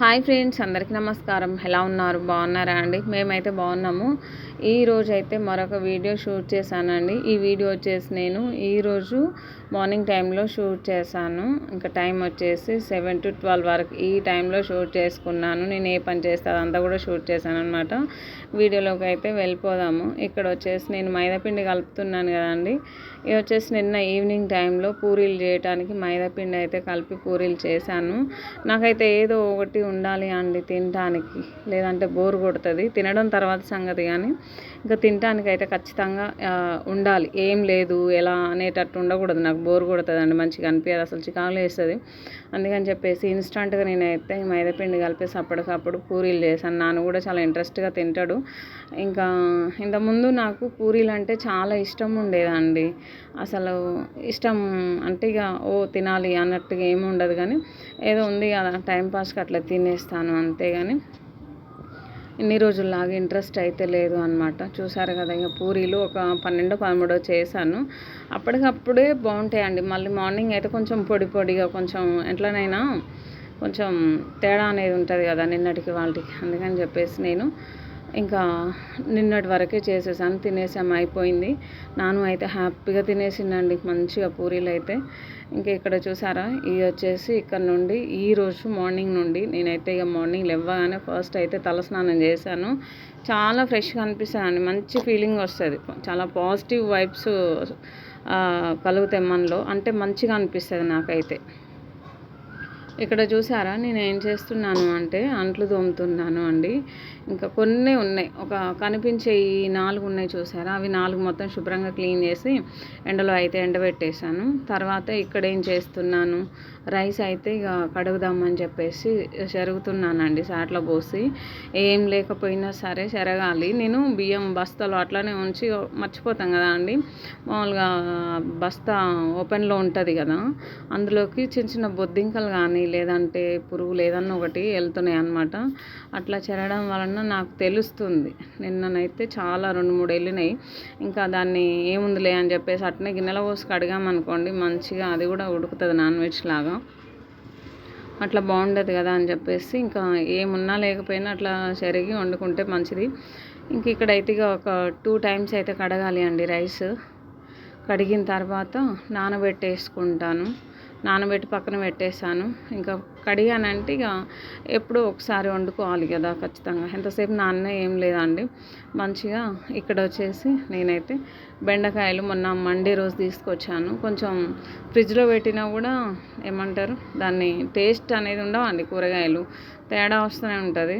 Hi friends అందరికీ నమస్కారం. ఎలా ఉన్నారు? బాగున్నారా అండి? మేమైతే బాగున్నాము. ఈ అయితే మరొక వీడియో షూట్ చేశానండి. ఈ వీడియో వచ్చేసి నేను ఈరోజు మార్నింగ్ టైంలో షూట్ చేశాను. ఇంకా టైం వచ్చేసి సెవెన్ టు ట్వెల్వ్ వరకు ఈ టైంలో షూట్ చేసుకున్నాను. నేను ఏ పని చేస్తే అదంతా కూడా షూట్ చేశాను అనమాట వీడియోలోకి అయితే వెళ్ళిపోదాము. ఇక్కడ వచ్చేసి నేను మైదాపిండి కలుపుతున్నాను కదండి. ఇది వచ్చేసి నిన్న ఈవినింగ్ టైంలో పూరీలు చేయడానికి మైదాపిండి అయితే కలిపి పూరీలు చేశాను. నాకైతే ఏదో ఒకటి ఉండాలి అండి తినడానికి లేదంటే బోర్ కొడుతుంది. తినడం తర్వాత సంగతి కానీ ఇంకా తినడానికి అయితే ఖచ్చితంగా ఉండాలి. ఏం లేదు ఎలా అనేటట్టు ఉండకూడదు. నాకు బోర్ కొడుతుందండి మంచిగా అనిపించదు అసలు చికాకులు వేస్తుంది అందుకని చెప్పేసి ఇన్స్టంట్గా నేనైతే మైదాపిండి కలిపేసి అప్పటికప్పుడు పూరీలు చేశాను. నాన్న కూడా చాలా ఇంట్రెస్ట్గా తింటాడు. ఇంకా ఇంతకుముందు నాకు పూరీలు అంటే చాలా ఇష్టం ఉండేదండి. అసలు ఇష్టం అంటే ఇక ఓ తినాలి అన్నట్టుగా ఏమి ఉండదు కానీ ఏదో ఉంది కదా టైంపాస్కి అట్లా తినేస్తాను అంతేగాని ఇన్ని రోజుల్లాగా ఇంట్రెస్ట్ అయితే లేదు అనమాట చూసారు కదా ఇక పూరీలు ఒక పన్నెండో పదమూడో చేశాను. అప్పటికప్పుడే బాగుంటాయండి. మళ్ళీ మార్నింగ్ అయితే కొంచెం పొడి పొడిగా కొంచెం ఎట్లనైనా కొంచెం తేడా అనేది ఉంటుంది కదా నిన్నటికి వాళ్ళకి. అందుకని చెప్పేసి నేను ఇంకా నిన్నటి వరకే చేసేసాను తినేసాము అయిపోయింది. నాను అయితే హ్యాపీగా తినేసిందండి మంచిగా పూరీలు అయితే. ఇంకా ఇక్కడ చూసారా ఇది వచ్చేసి ఇక్కడ నుండి ఈ రోజు మార్నింగ్ నుండి నేనైతే ఇక మార్నింగ్ లేవగానే ఫస్ట్ అయితే తలస్నానం చేశాను. చాలా ఫ్రెష్గా అనిపిస్తుంది మంచి ఫీలింగ్ వస్తుంది. చాలా పాజిటివ్ వైబ్స్ కలుగుతాయి మనలో. అంటే మంచిగా అనిపిస్తుంది నాకైతే. ఇక్కడ చూసారా? నేను ఏం చేస్తున్నాను అంటే అంట్లు తోముతున్నాను అండి. ఇంకా కొన్ని ఉన్నాయి. ఒక కనిపించే ఈ నాలుగు ఉన్నాయి చూసారా? అవి నాలుగు మొత్తం శుభ్రంగా క్లీన్ చేసి ఎండలో అయితే ఎండబెట్టేశాను. తర్వాత ఇక్కడ ఏం చేస్తున్నాను? రైస్ అయితే ఇక కడుగుదామని చెప్పేసి చెరుగుతున్నానండి సాట్లో పోసి. ఏం లేకపోయినా సరే చెరగాలి. నేను బియ్యం బస్తాలో అట్లానే ఉంచి మర్చిపోతాం కదా అండి. మామూలుగా బస్తా ఓపెన్లో ఉంటుంది కదా. అందులోకి చిన్న చిన్న బొద్దింకలు కానీ లేదంటే పురుగులు ఏదన్నా ఒకటి వెళ్తున్నాయి అనమాట అట్లా చెరగడం వలన నాకు తెలుస్తుంది. నిన్ననైతే చాలా రెండు మూడు వెళ్ళినాయి. ఇంకా దాన్ని ఏముందిలే అని చెప్పేసి అట్నే గిన్నెలో పోసి కడిగామనుకోండి మంచిగా అది కూడా ఉడుకుతుంది నాన్ వెజ్ లాగా. అట్లా బాగుండదు కదా అని చెప్పేసి ఇంకా ఏమున్నా లేకపోయినా అట్లా చెరిగి వండుకుంటే మంచిది. ఇంక ఇక్కడైతే ఇక ఒక టూ టైమ్స్ అయితే కడగాలి అండి రైస్. కడిగిన తర్వాత నానబెట్టేసుకుంటాను. నానబెట్టి పక్కన పెట్టేసాను ఇంకా కడిగానంటే ఇక ఎప్పుడో ఒకసారి వండుకోవాలి కదా ఖచ్చితంగా. ఎంతసేపు నాన్న ఏం లేదండి. మంచిగా ఇక్కడ వచ్చేసి నేనైతే బెండకాయలు మొన్న మండే రోజు తీసుకొచ్చాను. కొంచెం ఫ్రిడ్జ్లో పెట్టినా కూడా ఏమంటారు దాన్ని టేస్ట్ అనేది ఉండవండి కూరగాయలు. తేడా వస్తూనే ఉంటుంది.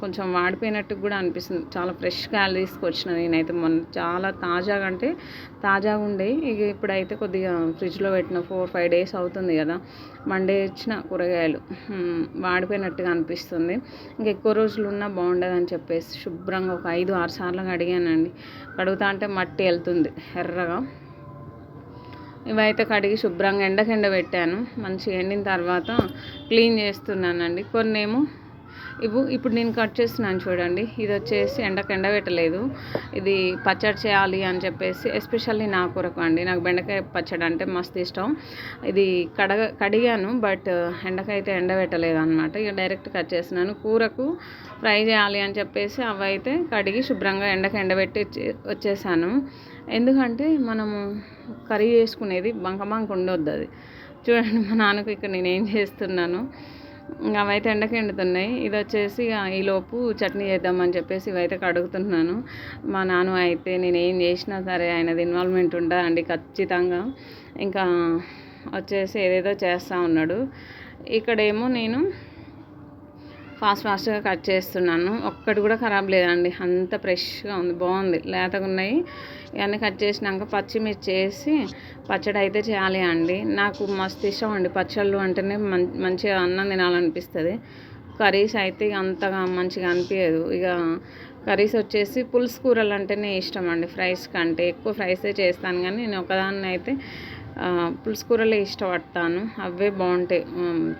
కొంచెం వాడిపోయినట్టు కూడా అనిపిస్తుంది. చాలా ఫ్రెష్ కాయలు తీసుకొచ్చిన నేనైతే మొన్న. చాలా తాజాగా అంటే తాజాగా ఉండే ఇక ఇప్పుడైతే కొద్దిగా ఫ్రిడ్జ్లో పెట్టిన ఫోర్ ఫైవ్ డేస్ అవుతుంది కదా. మండొచ్చిన కూరగాయలు. వాడిపోయినట్టుగా అనిపిస్తుంది. ఇంకా ఎక్కువ రోజులు ఉన్నా బాగుండదని చెప్పేసి శుభ్రంగా ఒక ఐదు ఆరు సార్లు కడిగానండి. కడుగుతా అంటే మట్టి వెళ్తుంది ఎర్రగా. ఇవైతే కడిగి శుభ్రంగా ఎండకెండ పెట్టాను మంచిగా ఎండిన తర్వాత క్లీన్ చేస్తున్నానండి. కొన్ని ఇవ్వు. ఇప్పుడు నేను కట్ చేస్తున్నాను చూడండి. ఇది వచ్చేసి ఎండకు ఎండబెట్టలేదు. ఇది పచ్చడి చేయాలి అని చెప్పేసి ఎస్పెషల్లీ నా కొరకు అండి. నాకు బెండకాయ పచ్చడి అంటే మస్తు ఇష్టం. ఇది కడగ కడిగాను బట్ ఎండకైతే ఎండబెట్టలేదు అనమాట ఇక డైరెక్ట్ కట్ చేస్తున్నాను. కూరకు ఫ్రై చేయాలి అని చెప్పేసి అవి అయితే కడిగి శుభ్రంగా ఎండకు ఎండబెట్టి వచ్చే- వచ్చేసాను. ఎందుకంటే మనము కర్రీ చేసుకునేది బంక బంక ఉండొద్దు అది చూడండి మా నాన్నకు ఇక్కడ నేను ఏం చేస్తున్నాను. అవైతే ఎండకి ఎండుతున్నాయి. ఇది వచ్చేసి ఇక ఈలోపు చట్నీ చేద్దామని చెప్పేసి ఇవైతే కడుగుతున్నాను. మా నాన్న అయితే నేను ఏం చేసినా సరే ఆయనది ఇన్వాల్వ్మెంట్ ఉంటుందండి ఖచ్చితంగా. ఇంకా వచ్చేసి ఏదేదో చేస్తూ ఉన్నాడు. ఇక్కడేమో నేను ఫాస్ట్ ఫాస్ట్గా కట్ చేస్తున్నాను. ఒక్కటి కూడా ఖరాబ్ లేదండి. అంత ఫ్రెష్గా ఉంది. బాగుంది. లేతగా ఉన్నాయి. ఇవన్నీ కట్ చేసినాక పచ్చిమిర్చి వేసి పచ్చడి అయితే చేయాలి అండి. నాకు మస్తు ఇష్టం అండి. పచ్చళ్ళు అంటేనే మం మంచిగా అన్నం తినాలనిపిస్తుంది. కర్రీస్ అయితే ఇక అంతగా మంచిగా అనిపించదు ఇక కర్రీస్ వచ్చేసి పులుసు కూరలు అంటేనే ఇష్టం అండి. ఫ్రైస్ కంటే ఎక్కువ ఫ్రైసే చేస్తాను. కానీ నేను ఒకదాన్ని అయితే పులుసు కూరలే ఇష్టపడతాను. అవే బాగుంటాయి.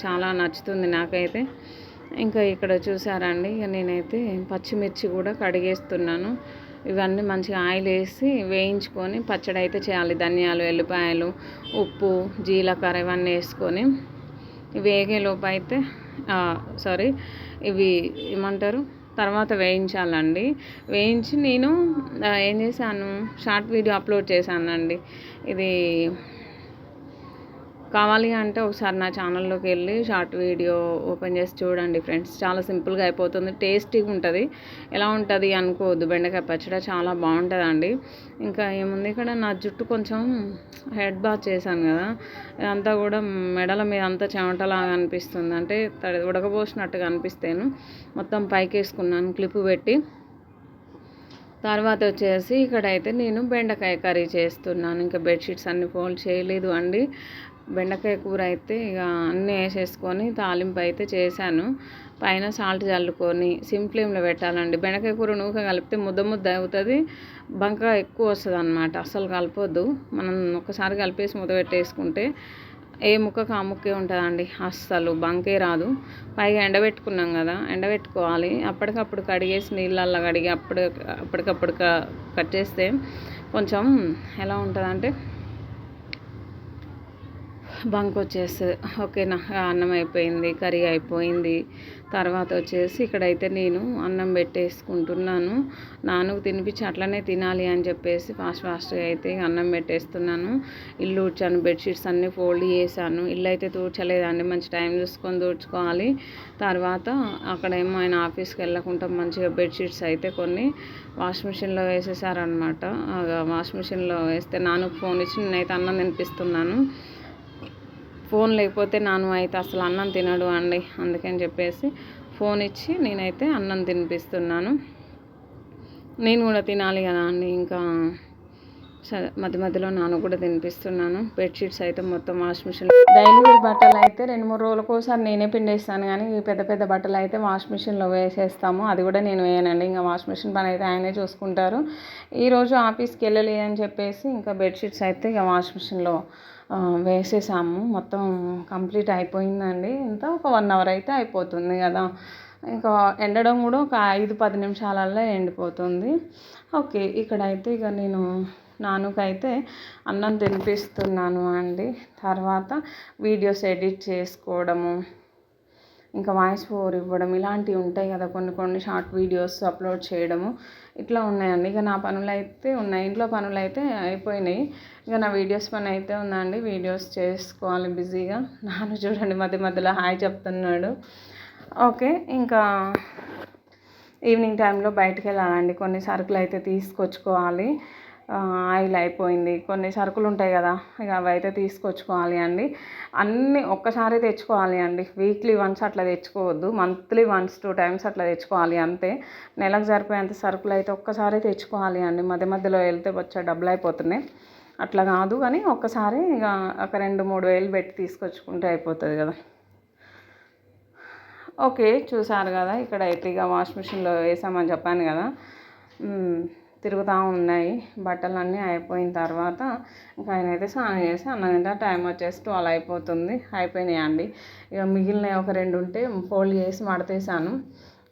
చాలా నచ్చుతుంది నాకైతే. ఇంకా ఇక్కడ చూసారండి ఇక నేనైతే పచ్చిమిర్చి కూడా కడిగేస్తున్నాను. ఇవన్నీ మంచిగా ఆయిల్ వేసి వేయించుకొని పచ్చడి అయితే చేయాలి. ధనియాలు ఎల్లిపాయలు ఉప్పు జీలకర్ర ఇవన్నీ వేసుకొని వేగేలోపు అయితే సారీ ఇవి ఏమంటారు? తర్వాత వేయించాలండి. వేయించి నేను ఏం చేశాను? షార్ట్ వీడియో అప్లోడ్ చేశానండి. ఇది కావాలి అంటే ఒకసారి నా ఛానల్లోకి వెళ్ళి షార్ట్ వీడియో ఓపెన్ చేసి చూడండి ఫ్రెండ్స్. చాలా సింపుల్గా అయిపోతుంది టేస్టీగా ఉంటుంది. ఎలా ఉంటుంది అనుకోవద్దు. బెండకాయ పచ్చడి చాలా బాగుంటుందండి. ఇంకా ఏముంది ఇక్కడ? నా జుట్టు కొంచెం హెడ్ బాత్ చేశాను కదా. అంతా కూడా మెడల మీద అంతా చెమటలాగా అనిపిస్తుంది. అంటే తడి ఉడకబోసినట్టుగా అనిపిస్తేను. మొత్తం పైకి వేసుకున్నాను క్లిప్ పెట్టి. తర్వాత వచ్చేసి ఇక్కడైతే నేను బెండకాయ కర్రీ చేస్తున్నాను. ఇంకా బెడ్షీట్స్ అన్ని ఫోల్డ్ చేయలేదు అండి. బెండకాయ కూర అయితే ఇక అన్నీ వేసేసుకొని తాలింపు అయితే చేశాను. పైన సాల్ట్ చల్లుకొని సిమ్ ఫ్లేమ్లో పెట్టాలండి. బెండకాయ కూర నూక కలిపితే ముద్ద ముద్ద అవుతుంది. బంక ఎక్కువ వస్తుంది అనమాట అసలు కలపొద్దు. మనం ఒకసారి కలిపేసి ముద్ద పెట్టేసుకుంటే ఏ ముక్కకు ఆ ముక్కే ఉంటుందండి. అస్సలు బంకే రాదు. పైగా ఎండబెట్టుకున్నాం కదా ఎండబెట్టుకోవాలి. అప్పటికప్పుడు కడిగేసి నీళ్ళల్లో కడిగి అప్పుడు అప్పటికప్పుడు కట్ చేస్తే కొంచెం ఎలా ఉంటుందంటే బంక్ వచ్చేసి ఓకేనా అన్నం అయిపోయింది కర్రీ అయిపోయింది. తర్వాత వచ్చేసి ఇక్కడైతే నేను అన్నం పెట్టేసుకుంటున్నాను. నాన్నకు తినిపించి అట్లనే తినాలి అని చెప్పేసి ఫాస్ట్ ఫాస్ట్గా అయితే అన్నం పెట్టేస్తున్నాను. ఇల్లు ఊడ్చాను బెడ్షీట్స్ అన్నీ ఫోల్డ్ చేశాను. ఇల్లు అయితే తూడ్చలేదండి మంచి టైం చూసుకొని తూడ్చుకోవాలి. తర్వాత అక్కడేమో ఆయన ఆఫీస్కి వెళ్ళకుండా మంచిగా బెడ్షీట్స్ అయితే కొన్ని వాష్ మిషన్లో వేసేసారనమాట వాష్ మిషన్లో వేస్తే నాన్నకు ఫోన్ ఇచ్చి నేనైతే అన్నం తినిపిస్తున్నాను. ఫోన్ లేకపోతే నాను అయితే అసలు అన్నం తినడు అండి. అందుకని చెప్పేసి ఫోన్ ఇచ్చి నేనైతే అన్నం తినిపిస్తున్నాను. నేను కూడా తినాలి కదా అండి. ఇంకా మధ్య మధ్యలో నాన్న కూడా తినిపిస్తున్నాను. బెడ్షీట్స్ అయితే మొత్తం వాష్ మిషన్ డైలీ వేర్ బట్టలు అయితే రెండు మూడు రోజులకు ఒకసారి నేనే పిండేస్తాను. కానీ పెద్ద పెద్ద బట్టలు అయితే వాష్ మిషన్లో వేసేస్తాము. అది కూడా నేను వేయనండి. ఇంకా వాష్ మిషన్ పని అయితే ఆయనే చూసుకుంటారు. ఈరోజు ఆఫీస్కి వెళ్ళలేదని చెప్పేసి ఇంకా బెడ్షీట్స్ అయితే ఇక వాష్ మిషన్లో వేసేసాము. మొత్తం కంప్లీట్ అయిపోయిందండి. ఇంత ఒక వన్ అవర్ అయితే అయిపోతుంది కదా. ఇంకా ఎండడం కూడా ఒక ఐదు పది నిమిషాలల్లో ఎండిపోతుంది. ఓకే ఇక్కడైతే ఇక నేను నాన్నకైతే అన్నం తినిపిస్తున్నాను అండి. తర్వాత వీడియోస్ ఎడిట్ చేసుకోవడము ఇంకా వాయిస్ ఓవర్ ఇవ్వడం ఇలాంటివి ఉంటాయి కదా కొన్ని కొన్ని షార్ట్ వీడియోస్ అప్లోడ్ చేయడము. ఇట్లా ఉన్నాయండి. ఇక నా పనులు అయితే ఉన్నాయి. ఇంట్లో పనులు అయితే అయిపోయినాయి. ఇక నా వీడియోస్ పని అయితే ఉందండి. వీడియోస్ చేసుకోవాలి బిజీగా. నాన్న చూడండి మధ్య మధ్యలో హాయ్ చెప్తున్నాడు. ఓకే. ఇంకా ఈవినింగ్ టైంలో బయటకు వెళ్ళాలండి. కొన్ని సరుకులు అయితే తీసుకొచ్చుకోవాలి. ఆయిల్ అయిపోయింది. కొన్ని సరుకులు ఉంటాయి కదా ఇక అవి అయితే తీసుకొచ్చుకోవాలి అండి. అన్నీ ఒక్కసారి తెచ్చుకోవాలి అండి. వీక్లీ వన్స్ అట్లా తెచ్చుకోవద్దు. మంత్లీ వన్స్ టూ టైమ్స్ అట్లా తెచ్చుకోవాలి అంతే. నెలకు సరిపోయేంత సరుకులు అయితే ఒక్కసారి తెచ్చుకోవాలి అండి. మధ్య మధ్యలో వెళ్తే వచ్చే డబ్బులు అయిపోతున్నాయి. అట్లా కాదు కానీ ఒక్కసారి ఇక ఒక రెండు మూడు వేలు పెట్టి తీసుకొచ్చుకుంటే అయిపోతుంది కదా. ఓకే చూసారు కదా ఇక్కడ అయితే ఇక వాష్ మిషన్లో వేసామని చెప్పాను కదా. తిరుగుతూ ఉన్నాయి. బట్టలన్నీ అయిపోయిన తర్వాత ఇంకా ఆయన అయితే స్నానం చేసి అన్నం తింటా. టైం వచ్చేసి ట్వెల్వ్ అయిపోతుంది. అయిపోయినాయి అండి. ఇక మిగిలిన ఒక రెండు ఉంటే ఫోల్డ్ చేసి మడతేసాను.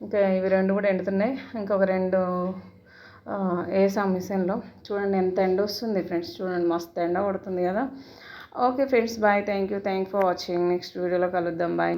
ఇంకా ఇవి రెండు కూడా ఎండుతున్నాయి. ఇంకొక రెండు వేసాం మిషన్లో. చూడండి ఎంత ఎండ వస్తుంది ఫ్రెండ్స్. చూడండి మస్తు ఎండ కొడుతుంది కదా. Okay friends bye. Thank you. Thank for watching. Next వీడియోలో కలుద్దాం. బాయ్.